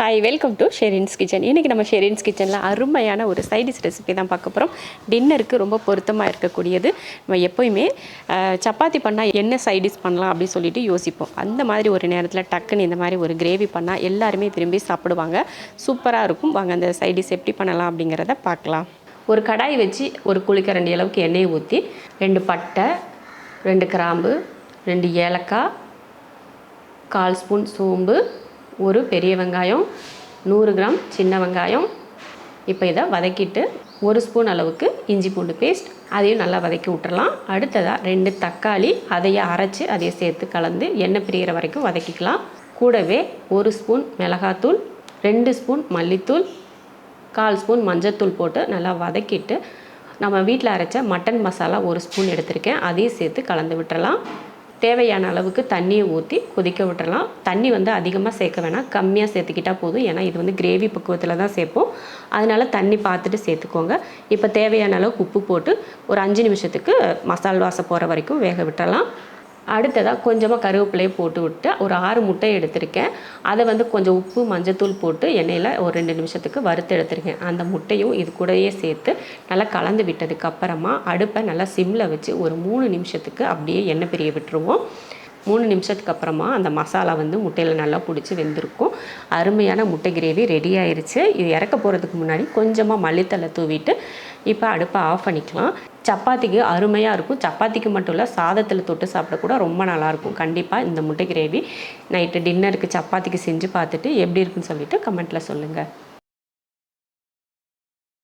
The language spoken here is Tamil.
Hi welcome to Sherin's kitchen இன்றைக்கி நம்ம ஷெரின்ஸ் கிச்சனில் அருமையான ஒரு சைடிஷ் ரெசிபி தான் பார்க்க போகிறோம் டின்னருக்கு ரொம்ப பொருத்தமாக இருக்கக்கூடியது. நம்ம எப்போயுமே சப்பாத்தி பண்ணால் என்ன சைடிஷ் பண்ணலாம் அப்படின்னு சொல்லிட்டு யோசிப்போம். அந்த மாதிரி ஒரு நேரத்தில் டக்குன்னு இந்த மாதிரி ஒரு கிரேவி பண்ணால் எல்லாருமே விரும்பி சாப்பிடுவாங்க. சூப்பராக இருக்கும். வாங்க அந்த சைடிஷ் எப்படி பண்ணலாம் அப்படிங்கிறத பார்க்கலாம். ஒரு கடாய் வச்சு ஒரு குளிக்கரண்டி அளவுக்கு எண்ணெயை ஊற்றி ரெண்டு பட்டை ரெண்டு கிராம்பு ரெண்டு ஏலக்காய் கால் ஸ்பூன் சோம்பு ஒரு பெரிய வெங்காயம் நூறு கிராம் சின்ன வெங்காயம். இப்போ இதை வதக்கிட்டு ஒரு ஸ்பூன் அளவுக்கு இஞ்சி பூண்டு பேஸ்ட் அதையும் நல்லா வதக்கி விட்டுறலாம். அடுத்ததாக ரெண்டு தக்காளி அதையே அரைச்சி அதையே சேர்த்து கலந்து எண்ணெய் பிரியிற வரைக்கும் வதக்கிக்கலாம். கூடவே ஒரு ஸ்பூன் மிளகாத்தூள் ரெண்டு ஸ்பூன் மல்லித்தூள் கால் ஸ்பூன் மஞ்சத்தூள் போட்டு நல்லா வதக்கிட்டு நம்ம வீட்டில் அரைச்ச மட்டன் மசாலா ஒரு ஸ்பூன் எடுத்திருக்கேன். அதையும் சேர்த்து கலந்து விட்டுறலாம். தேவையான அளவுக்கு தண்ணியை ஊற்றி கொதிக்க விட்டுறலாம். தண்ணி வந்து அதிகமாக சேர்க்க வேணாம். கம்மியாக சேர்த்துக்கிட்டால் போதும். ஏன்னா இது வந்து கிரேவி பக்குவத்தில் தான் சேர்ப்போம். அதனால தண்ணி பார்த்துட்டு சேர்த்துக்கோங்க. இப்போ தேவையான அளவுக்கு உப்பு போட்டு ஒரு அஞ்சு நிமிஷத்துக்கு மசால் வாசம் போகிற வரைக்கும் வேக விட்டுறலாம். அடுத்ததாக கொஞ்சமாக கருவேப்பிலையை போட்டு விட்டு ஒரு ஆறு முட்டை எடுத்திருக்கேன். அதை வந்து கொஞ்சம் உப்பு மஞ்சத்தூள் போட்டு எண்ணெயில் ஒரு ரெண்டு நிமிஷத்துக்கு வறுத்து எடுத்திருக்கேன். அந்த முட்டையும் இது கூடயே சேர்த்து நல்லா கலந்து விட்டதுக்கப்புறமா அடுப்பை நல்லா சிம்மில் வச்சு ஒரு மூணு நிமிஷத்துக்கு அப்படியே எண்ணெய் பிரிய விட்டுருவோம். மூணு நிமிஷத்துக்கு அப்புறமா அந்த மசாலா வந்து முட்டையில் நல்லா பிடிச்சி வெந்திருக்கும். அருமையான முட்டை கிரேவி ரெடி ஆயிடுச்சு இது இறக்க போகிறதுக்கு முன்னாடி கொஞ்சமாக மல்லித்தலை தூவிட்டு இப்போ அடுப்பை ஆஃப் பண்ணிக்கலாம். சப்பாத்திக்கு அருமையாக இருக்கும். சப்பாத்திக்கு மட்டும் இல்லை சாதத்தில் தொட்டு சாப்பிட கூட ரொம்ப நல்லாயிருக்கும் கண்டிப்பாக இந்த முட்டை கிரேவி நைட்டு டின்னருக்கு சப்பாத்திக்கு செஞ்சு பார்த்துட்டு எப்படி இருக்குன்னு சொல்லிட்டு கமெண்ட்டில் சொல்லுங்கள்